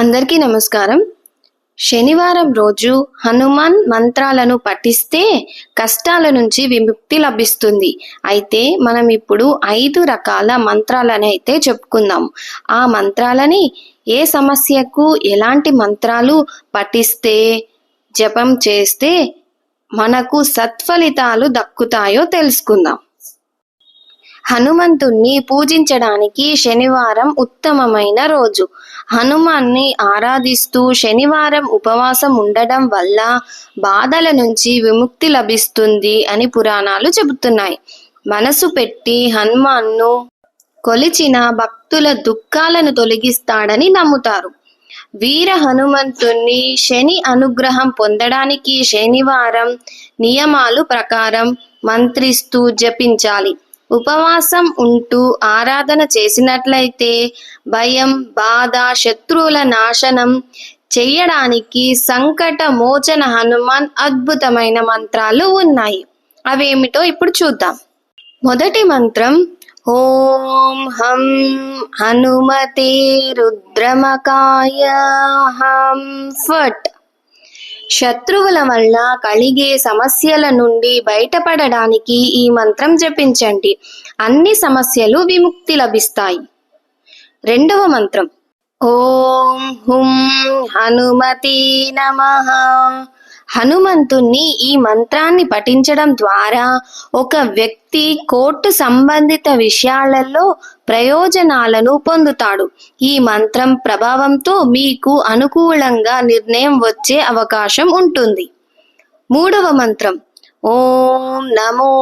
అందరికీ నమస్కారం. శనివారం రోజు హనుమాన్ మంత్రాలను పఠిస్తే కష్టాల నుంచి విముక్తి లభిస్తుంది. అయితే మనం ఇప్పుడు ఐదు రకాల మంత్రాలని అయితే చెప్పుకుందాం. ఆ మంత్రాలని ఏ సమస్యకు ఎలాంటి మంత్రాలు పఠిస్తే జపం చేస్తే మనకు సత్ఫలితాలు దక్కుతాయో తెలుసుకుందాం. హనుమంతుణ్ణి పూజించడానికి శనివారం ఉత్తమమైన రోజు. హనుమాన్ని ఆరాధిస్తూ శనివారం ఉపవాసం ఉండడం వల్ల బాధల నుంచి విముక్తి లభిస్తుంది అని పురాణాలు చెబుతున్నాయి. మనసు పెట్టి హనుమాన్ను కొలిచిన భక్తుల దుఃఖాలను తొలగిస్తాడని నమ్ముతారు. వీర హనుమంతుణ్ణి శని అనుగ్రహం పొందడానికి శనివారం నియమాలు ప్రకారం మంత్రిస్తూ జపించాలి. ఉపవాసం ఉంటూ ఆరాధన చేసినట్లయితే భయం బాధ శత్రువుల నాశనం చెయ్యడానికి సంకట మోచన హనుమాన్ అద్భుతమైన మంత్రాలు ఉన్నాయి. అవేమిటో ఇప్పుడు చూద్దాం. మొదటి మంత్రం ఓం హం హనుమతే రుద్రమకాయ హం ఫట్. శత్రువుల వల్ల కలిగే సమస్యల నుండి బయటపడడానికి ఈ మంత్రం జపించండి. అన్ని సమస్యలు విముక్తి లభిస్తాయి. రెండవ మంత్రం. ఓం హుం హనుమతి నమః. హనుమంతుణ్ణి ఈ మంత్రాన్ని పఠించడం ద్వారా ఒక వ్యక్తి కోర్టు సంబంధిత విషయాలలో ప్రయోజనాలను పొందుతాడు. ఈ మంత్రం ప్రభావంతో మీకు అనుకూలంగా నిర్ణయం వచ్చే అవకాశం ఉంటుంది. మూడవ మంత్రం. ఓం నమో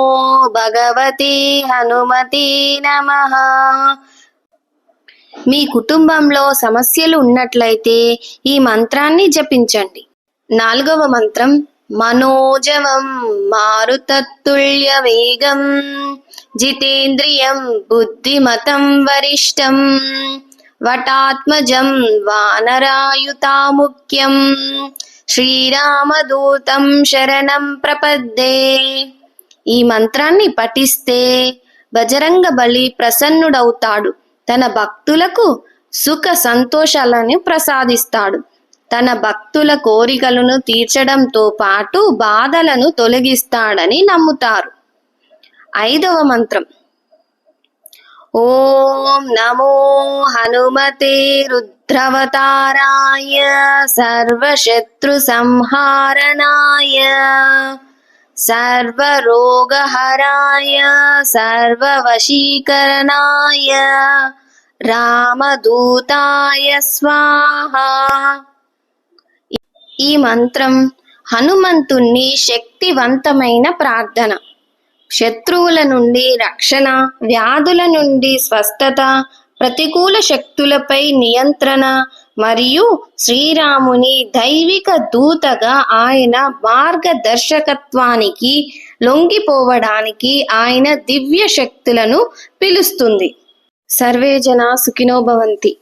భగవతే హనుమతే నమః. మీ కుటుంబంలో సమస్యలు ఉన్నట్లయితే ఈ మంత్రాన్ని జపించండి. నాలుగవ మంత్రం మనోజవం మారుతత్తుల్య వేగం జితేంద్రియం బుద్ధిమతం వరిష్టం వటాత్మజం వానరాయుతాముఖ్యం శ్రీరామదూతం శరణం ప్రపద్దే. ఈ మంత్రాన్ని పఠిస్తే బజరంగ బలి ప్రసన్నుడవుతాడు. తన భక్తులకు సుఖ సంతోషాలను ప్రసాదిస్తాడు. తన భక్తుల కోరికలను తీర్చడంతో పాటు బాధలను తొలగిస్తాడని నమ్ముతారు. ఐదవ మంత్రం. ఓం నమో హనుమతే రుద్రవతారాయ సర్వశత్రు సంహారణాయ సర్వరోగహరాయ సర్వవశీకరణాయ రామదూతాయ స్వాహా ఈ మంత్రం హనుమంతుణ్ణి శక్తివంతమైన ప్రార్థన. శత్రువుల నుండి రక్షణ వ్యాధుల నుండి స్వస్థత ప్రతికూల శక్తులపై నియంత్రణ మరియు శ్రీరాముని దైవిక దూతగా ఆయన మార్గదర్శకత్వానికి లొంగిపోవడానికి ఆయన దివ్య శక్తులను పిలుస్తుంది సర్వేజన సుఖినోభవంతి